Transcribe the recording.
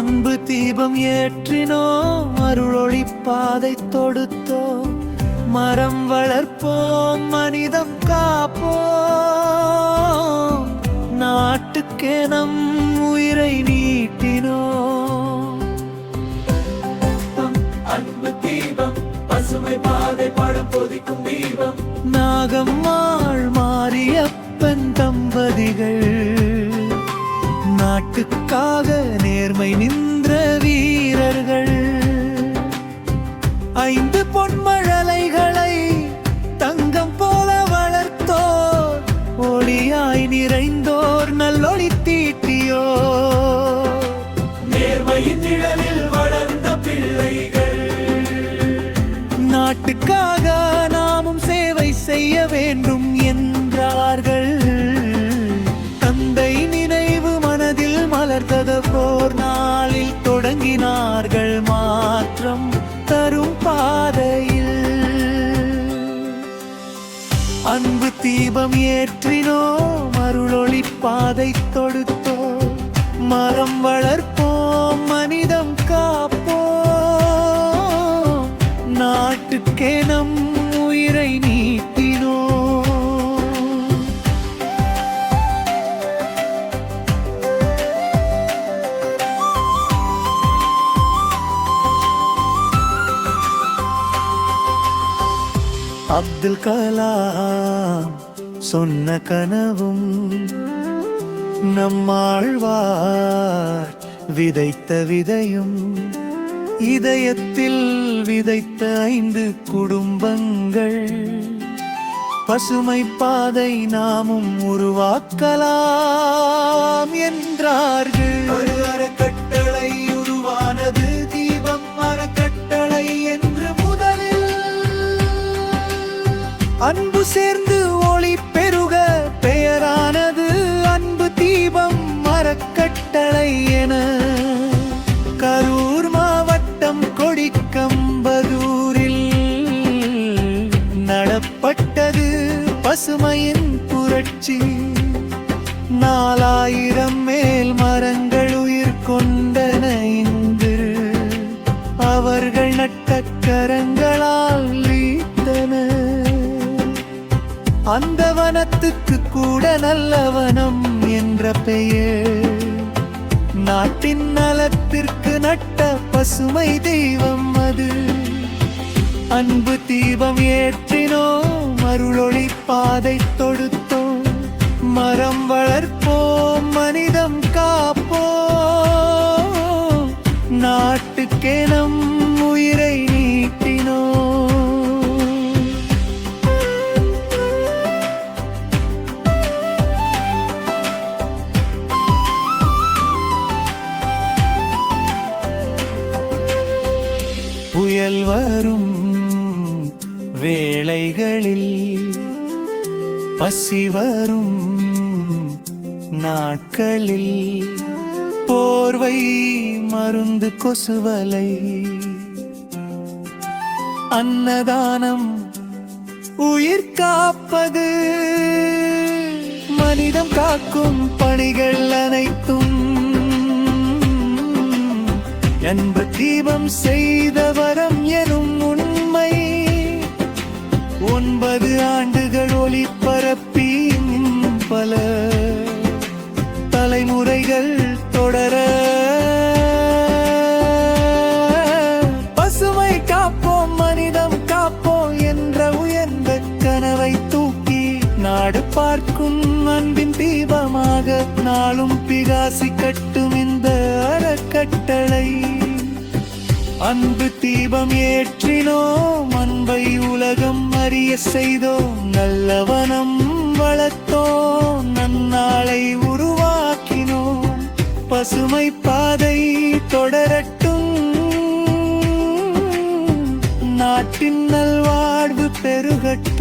தீபம் ஏற்றினோம் அருளொளி பாதை தொடுத்தோம் மரம் வளர்ப்போம் மனிதம் காப்போம் நாட்டுக்கே நம் உயிரை நீட்டினோம் அன்பு தீபம் பசுமை பாதை படம் பொதிக்கும் தீபம். நாகம்மாள் மாரியப்பன் தம்பதிகள். நாட்டுக்காக நேர்மை நின்ற வீரர்கள். ஐந்து பொன்மழலைகளை தங்கம் போல வளர்த்தோர். ஒளியாய் நிறைந்தோர் நல்லொளி தீட்டியோர். நேர்மையின் நிழலில் வளர்ந்த பிள்ளைகள். நாட்டுக்காக நாமும் சேவை செய்ய வேண்டும் என்றார்கள் தொடங்கினார்கள் மாற்றம் தரும் பாதையில். அன்பு தீபம் ஏற்றினோ மருளொளி பாதை தொடுத்தோ மரம் வளர்ப்போம் மனிதம் காப்போம். நாட்டுக்கே நம் உயிரை நீட்டினோம் அப்துல் கலாம் சொன்ன கனவும் நம்மாழ்வார் விதைத்த விதையும் இதயத்தில் விதைத்த ஐந்து குடும்பங்கள். பசுமை பாதை நாமும் உருவாக்கலாம். அன்பு சேர்ந்து ஒளி பெருக பெயரானது அன்பு தீபம் மரக்கட்டளை என. கரூர் மாவட்டம் கொடிக்கம்பதூரில் நடப்பட்டது பசுமையின் புரட்சி. நாலாயிரம் மேல் மரங்கள் உயிர் கொண்டன இன்று. அவர்கள் நட்ட கரங்களால் அந்த வனத்துக்கு கூட நல்லவனம் என்ற பெயர். நாட்டின் நலத்திற்கு நட்ட பசுமை தெய்வம் அது. அன்பு தீபம் ஏற்றினோம் அருளொளி பாதை தொடுத்தோம். மரம் வளர்ப்போம் மனிதம் காப்போம். நாட்டுக்கே நம் உயிரை நீட்டினோம். வேளைகளில் பசி வரும் நாட்களில் போர்வை மருந்து கொசுவலை அன்னதானம் உயிர் காப்பது மனிதம் காக்கும் பணிகள் அனைத்தும் அன்பு தீபம் செய்த தலைமுறைகள் தொடர பசுமை காப்போம் மனிதம் காப்போம் என்ற உயர்ந்த கனவை தூக்கி நாடு பார்க்கும் அன்பின் தீபமாக நாளும் பிகாசி கட்டும் இந்த அறக்கட்டளை. அன்பு தீபம் ஏற்றினோம் அன்பை உலகம் அறிய செய்தோம் நல்லவனம் வளர்த்த பசுமை பாதை தொடரட்டும். நாட்டின் நல்வாழ்வு பெருகட்டும்.